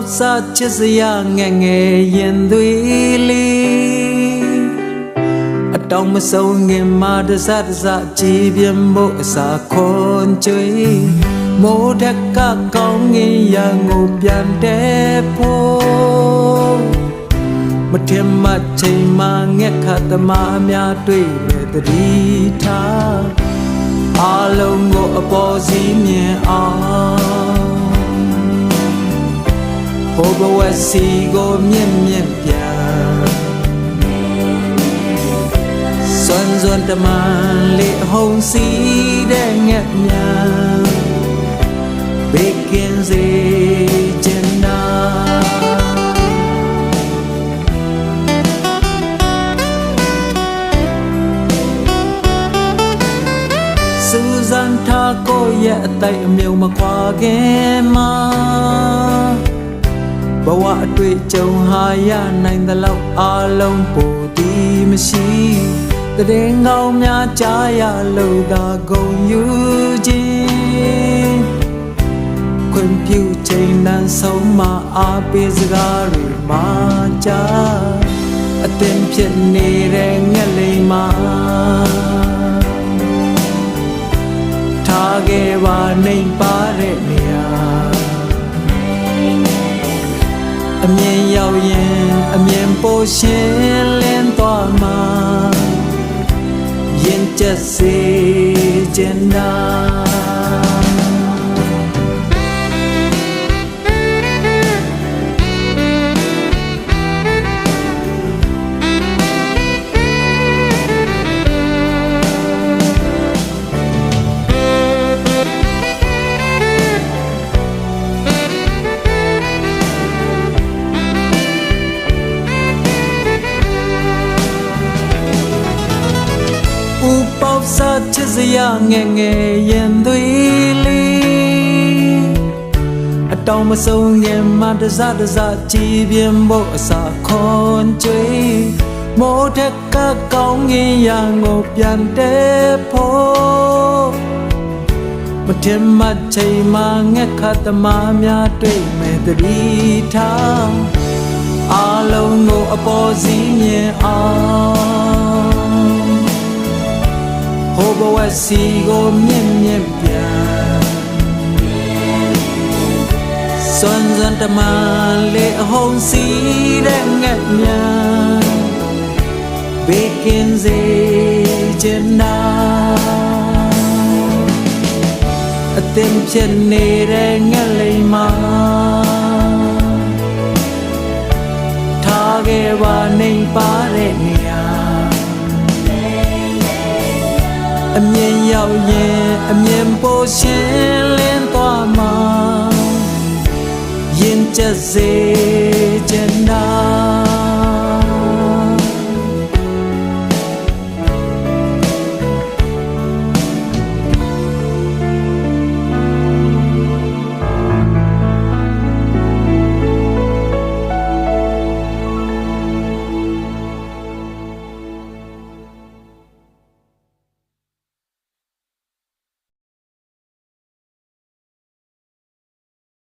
က်စားချစ်စရာငယ်ငယ်ရင်သွေးလေးအတောင်မဆုံးငင်မာတစတစကြည်ပြမို့အစာခွန်ကျွေးမိုးတက်ကကောင်းငင်ရန်ကိုပြန်တဲ့ဖို့မထင်မှချိန်မှငက်ခတ်သမားများတွေ့မဲ့တတိထားအလုံးကိုအပေါ်စီးမြင်အောင် ဟိုဘဝစီကိုမြင့်မြင့်ပြန်စွန်စွန်တမန်လေးအဟုန်စီတဲ့ငက်များ begins each and night. စူဇန်ထားကိုရဲ့အတိုက်အမြုံမခွာခင်မှာ ဘဝအတွေ့အကြုံဟာရနိုင်သလောက်အလုံးပိုဒီမရှိတည်ငောင်းများကြားရလို့သာဂုံယူခြင်းခွင့်ပြုချိန်တန်ဆုံးမအားပေးစကားတွေမှာကြာအသင်ဖြစ်နေတဲ့ငက်လိမ်မှာထားခဲ့ပါနှိမ်ပါတဲ့နေရာ ရောက်ရင်အမြင်ပိုရှင်လင်းသွားမှာရင်ကျက်စေခြင်းနာ က်စားချစ်စရာငယ်ငယ်ရင်သွေးလေးအတောင်မဆုံးရင်မတစတစကြည်ပြင်းဖို့အစာခွန်ကျွေးမိုးထက်ကကောင်းငင်ရန်ကိုပြန်တဲ့ဖို့မထင်မှတ်ချိန်မှငက်ခတ်သမားများတွေ့မဲ့တတိထားအလုံးကိုအပေါ်စီးမြင်အော စီကိုမြင့်မြင့်ပြန်စွန်စွန်တမန်လေးအဟုန်စီတဲ့ငက်မြန်ဘေကင်းစေချင်နာအသင်ဖြစ်နေတဲ့ငက်လိမ်မှာထားခဲ့ပါနေပါတဲ့နေ အမြင်ရောက်ရင်အမြင်ပိုရှင်လင်းသွားမှာရင်ကျက်စေချင်တာ